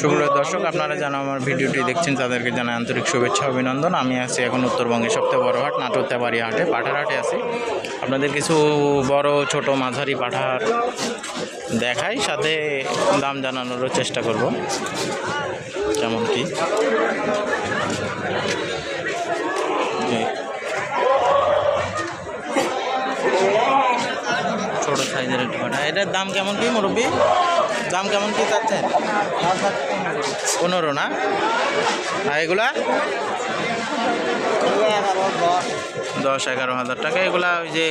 সুপ্রিয় দর্শক, আপনারা যারা আমার ভিডিওটি দেখছেন, তাদেরকে জানাই আন্তরিক শুভেচ্ছা, অভিনন্দন। আমি আছি এখন উত্তরবঙ্গের সবথেকে বড় হাট নাটোর তেবাড়ি হাটে পাঠার হাটে আছি। আপনাদের কিছু বড়, ছোট মাঝারি পাঠার দেখাই, সাথে দাম জানানোরও চেষ্টা করব। কেমন কি। ছোট সাইজের একটু পাঠা। এটার দাম কেমন কি, মুরব্বী? দাম কেমন কি চাচ্ছেন? পনেরো না? আর এগুলা? দশ, এগারো হাজার টাকা। এগুলা ওই যে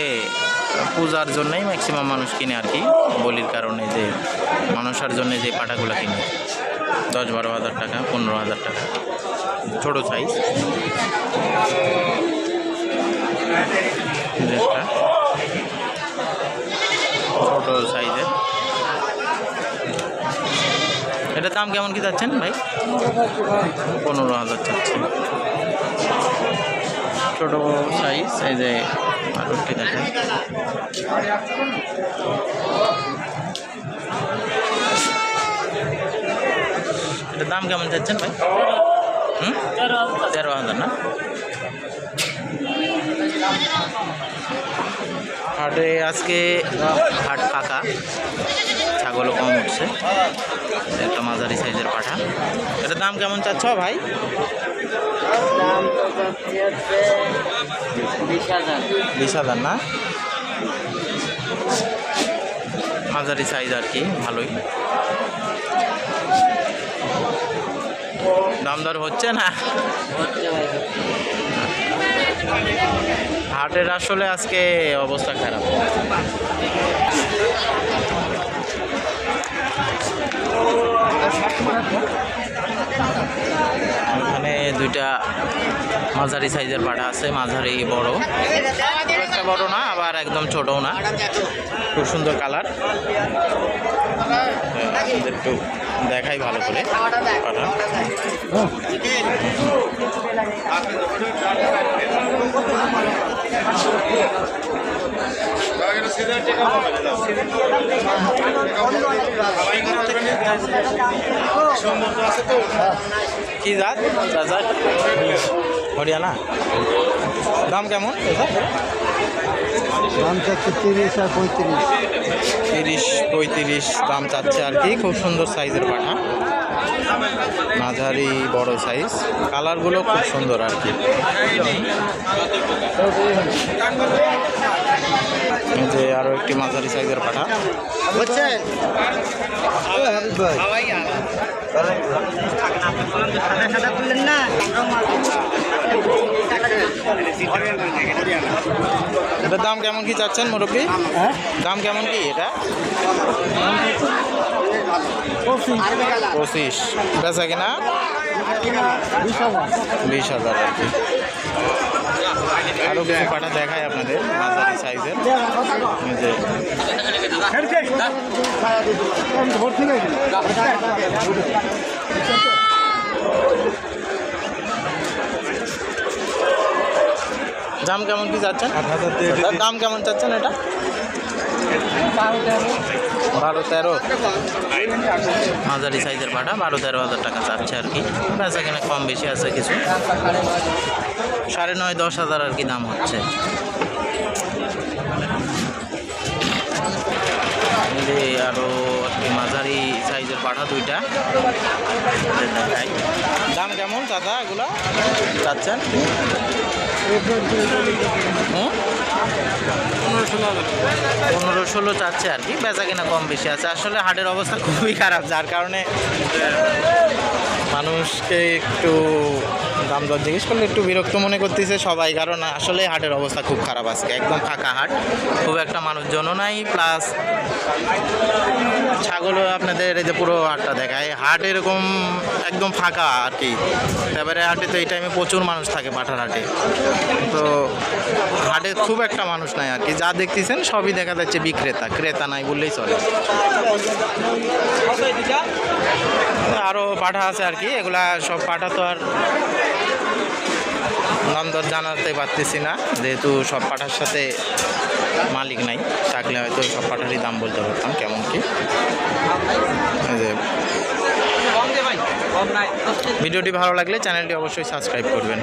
পূজার জন্যই ম্যাক্সিমাম মানুষ কিনে আর কি। বলির কারণে যে মানুষের জন্য যে পাটাগুলো কিনে। দশ, বারো হাজার টাকা, পনেরো হাজার টাকা। ছোট সাইজ ছোট সাইজের এটার দাম কেমন কি যাচ্ছেন ভাই? পনেরো হাজার চাচ্ছে ছোট সাইজ এই যে আরও কি দেখেন। এটার দাম কেমন যাচ্ছেন ভাই? হুম? তেরো হাজার না? হাটে আজকে হাট ফাঁকা। ছাগলও কম উঠছে। একটা মাঝারি সাইজের পাঠা। এটার দাম কেমন চাচ্ছ ভাই? বিশ হাজার না? মাঝারি সাইজ আর কি, ভালোই। দাম দর হচ্ছে না? হাটের আসলে আজকে অবস্থা খারাপ। এখানে দুইটা মাঝারি সাইজের পাঠা আছে, মাঝারি বড়। একটা বড় না, আবার একদম ছোটও না। খুব সুন্দর কালার। একটু দেখাই ভালো করে কি জাত? চাচা হরিয়ানা। দাম কেমন? দাম চাচ্ছে তিরিশ আর পঁয়ত্রিশ। তিরিশ পঁয়ত্রিশ দাম চাচ্ছে আর কি। খুব সুন্দর সাইজের পাঠা। মাঝারি বড় সাইজ। কালারগুলো খুব সুন্দর আর কি। যে আরও একটি মাঝারি সাইজের পাঠা। এটার দাম কেমন কি চাচ্ছেন মুরব্বী? দাম কেমন কি এটা? পঁচিশ। বেচা কিনা? বিশ হাজার আর কি। আরও কিছু পাটা দেখায় আপনাদের মাঝারি সাইজের যে দাম কেমন কি চাচ্ছেন? দাম কেমন চাচ্ছেন এটা? বারো তেরো। মাঝারি সাইজের পাঠা বারো তেরো হাজার টাকা চাচ্ছে আর কি। কিনা কম বেশি আছে কিছু। সাড়ে নয় দশ হাজার আর কি দাম হচ্ছে। এই যে আরও আর কি মাঝারি সাইজের পাঠা দুইটা। দাম কেমন দাদা এগুলো? চাচ্ছেন? পনেরো ষোলো চাচ্ছে আর কি, বেচা কিনা কম বেশি আছে। আসলে হাটের অবস্থা খুবই খারাপ, যার কারণে মানুষকে একটু দাম দর জিজ্ঞেস করলে একটু বিরক্ত মনে করতেছে সবাই, কারণ আসলে হাটের অবস্থা খুব খারাপ আজকে, একদম ফাঁকা হাট, খুব একটা মানুষজনও নাই প্লাস ছাগলও আপনাদের এই যে পুরো হাটটা দেখায়। হাট এরকম একদম ফাঁকা আর কি। এবারে হাটে তো এই টাইমে প্রচুর মানুষ থাকে পাঠার হাটে। তো হাটে খুব একটা মানুষ নাই আর কি। যা দেখতেছেন সবই দেখা যাচ্ছে বিক্রেতা। ক্রেতা নাই বললেই চলে। আরও পাঠা আছে আর কি। এগুলা সব পাঠা তো আর নাম দর জানাতে পারতেছি না। যেহেতু সব পাঠার সাথে মালিক নাই থাকলে হয়তো সব পাঠারই দাম বলতে পারতাম কেমন কি? ভিডিওটি ভালো লাগলে চ্যানেলটি অবশ্যই সাবস্ক্রাইব করবেন।